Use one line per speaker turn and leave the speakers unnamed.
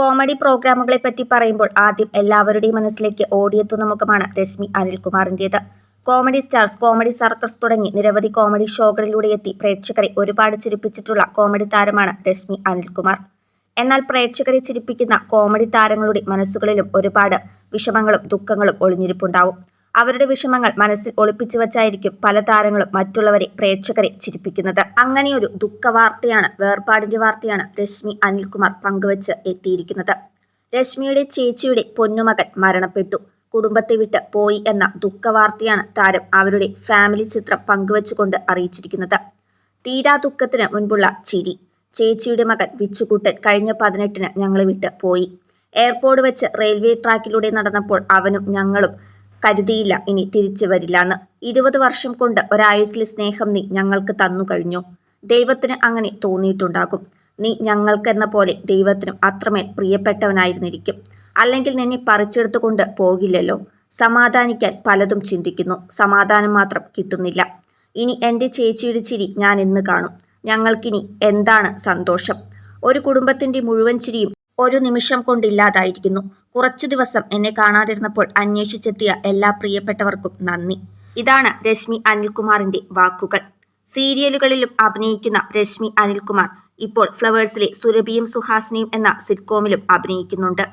Comedy പ്രോഗ്രാമുകളെ പറ്റി പറയുമ്പോൾ ആദ്യം എല്ലാവരുടെയും മനസ്സിലേക്ക് ഓടിയെത്തുന്ന മുഖമാണ് രശ്മി അനിൽകുമാറിന്റേത് കോമഡി സ്റ്റാർസ് കോമഡി സർക്കസ് തുടങ്ങി നിരവധി കോമഡി ഷോകളിലൂടെ എത്തി പ്രേക്ഷകരെ ഒരുപാട് ചിരിപ്പിച്ചിട്ടുള്ള കോമഡി താരമാണ് രശ്മി അനിൽകുമാർ. എന്നാൽ പ്രേക്ഷകരെ ചിരിപ്പിക്കുന്ന കോമഡി താരങ്ങളുടെ മനസ്സുകളിലും ഒരുപാട് വിഷമങ്ങളും ദുഃഖങ്ങളും ഒളിഞ്ഞിരിപ്പുണ്ടാവും. അവരുടെ വിഷമങ്ങൾ മനസ്സിൽ ഒളിപ്പിച്ചു വച്ചായിരിക്കും പല താരങ്ങളും മറ്റുള്ളവരെ പ്രേക്ഷകരെ ചിരിപ്പിക്കുന്നത്. അങ്ങനെയൊരു ദുഃഖവാർത്തയാണ് വേർപാടിന്റെ വാർത്തയാണ് രശ്മി അനിൽകുമാർ പങ്കുവച്ച് എത്തിയിരിക്കുന്നത്. രശ്മിയുടെ ചേച്ചിയുടെ പൊന്നുമകൻ മരണപ്പെട്ടു. കുടുംബത്തെ വിട്ട് പോയി എന്ന ദുഃഖവാർത്തയാണ് താരം അവരുടെ ഫാമിലി ചിത്രം പങ്കുവച്ചുകൊണ്ട് അറിയിച്ചിരിക്കുന്നത്. തീരാ ദുഃഖത്തിന് മുൻപുള്ള ചിരി. ചേച്ചിയുടെ മകൻ വിച്ചുകുട്ടൻ കഴിഞ്ഞ പതിനെട്ടിന് ഞങ്ങളെ വിട്ട് പോയി. എയർപോർട്ട് വെച്ച് റെയിൽവേ ട്രാക്കിലൂടെ നടന്നപ്പോൾ അവനും ഞങ്ങളും കരുതിയില്ല ഇനി തിരിച്ചു വരില്ലാന്ന്. ഇരുപത് വർഷം കൊണ്ട് ഒരായുസിലെ സ്നേഹം നീ ഞങ്ങൾക്ക് തന്നു കഴിഞ്ഞു. ദൈവത്തിന് അങ്ങനെ തോന്നിയിട്ടുണ്ടാകും. നീ ഞങ്ങൾക്കെന്ന പോലെ ദൈവത്തിനും അത്രമേൽ പ്രിയപ്പെട്ടവനായിരുന്നിരിക്കും. അല്ലെങ്കിൽ നിന്നെ പറിച്ചെടുത്തുകൊണ്ട് പോകില്ലല്ലോ. സമാധാനിക്കാൻ പലതും ചിന്തിക്കുന്നു. സമാധാനം മാത്രം കിട്ടുന്നില്ല. ഇനി എന്റെ ചേച്ചിയുടെ ചിരി ഞാൻ ഇന്ന് കാണും. ഞങ്ങൾക്കിനി എന്താണ് സന്തോഷം? ഒരു കുടുംബത്തിന്റെ മുഴുവൻ ചിരിയും ഒരു നിമിഷം കൊണ്ടില്ലാതായിരിക്കുന്നു കുറച്ചു ദിവസം എന്നെ കാണാതിരുന്നപ്പോൾ അന്വേഷിച്ചെത്തിയ എല്ലാ പ്രിയപ്പെട്ടവർക്കും നന്ദി. ഇതാണ് രശ്മി അനിൽകുമാറിന്റെ വാക്കുകൾ. സീരിയലുകളിലും അഭിനയിക്കുന്ന രശ്മി അനിൽകുമാർ ഇപ്പോൾ ഫ്ലവേഴ്സിലെ സുരഭിയും സുഹാസിനിയും എന്ന സിറ്റ്കോമിലും അഭിനയിക്കുന്നുണ്ട്.